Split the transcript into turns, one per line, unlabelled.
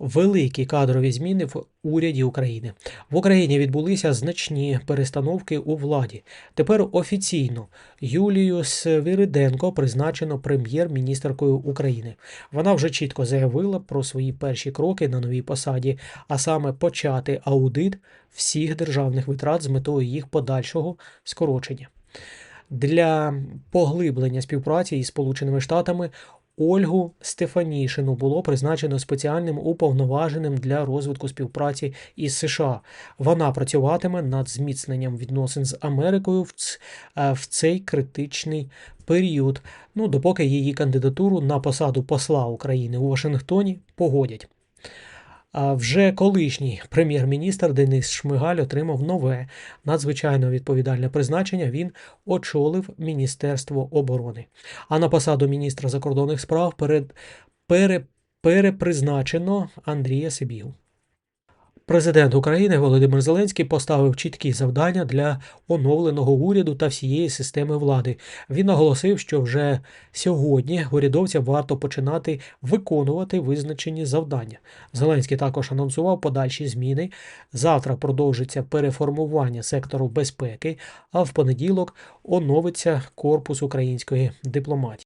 великі кадрові зміни в уряді України. В Україні відбулися значні перестановки у владі. Тепер офіційно Юлію Свириденко призначено прем'єр-міністеркою України. Вона вже чітко заявила про свої перші кроки на новій посаді, а саме почати аудит всіх державних витрат з метою їх подальшого скорочення. Для поглиблення співпраці із Сполученими Штатами Ольгу Стефанішину було призначено спеціальним уповноваженим для розвитку співпраці із США. Вона працюватиме над зміцненням відносин з Америкою в, е, в цей критичний період. Ну, допоки її кандидатуру на посаду посла України у Вашингтоні погодять. А вже колишній прем'єр-міністр Денис Шмигаль отримав нове надзвичайно відповідальне призначення. Він очолив Міністерство оборони. А на посаду міністра закордонних справ перед, пере, перепризначено Андрія Сибігу. Президент України Володимир Зеленський поставив чіткі завдання для оновленого уряду та всієї системи влади. Він наголосив, що вже сьогодні урядовцям варто починати виконувати визначені завдання. Зеленський також анонсував подальші зміни. Завтра продовжиться переформування сектору безпеки, а в понеділок оновиться корпус української дипломатії.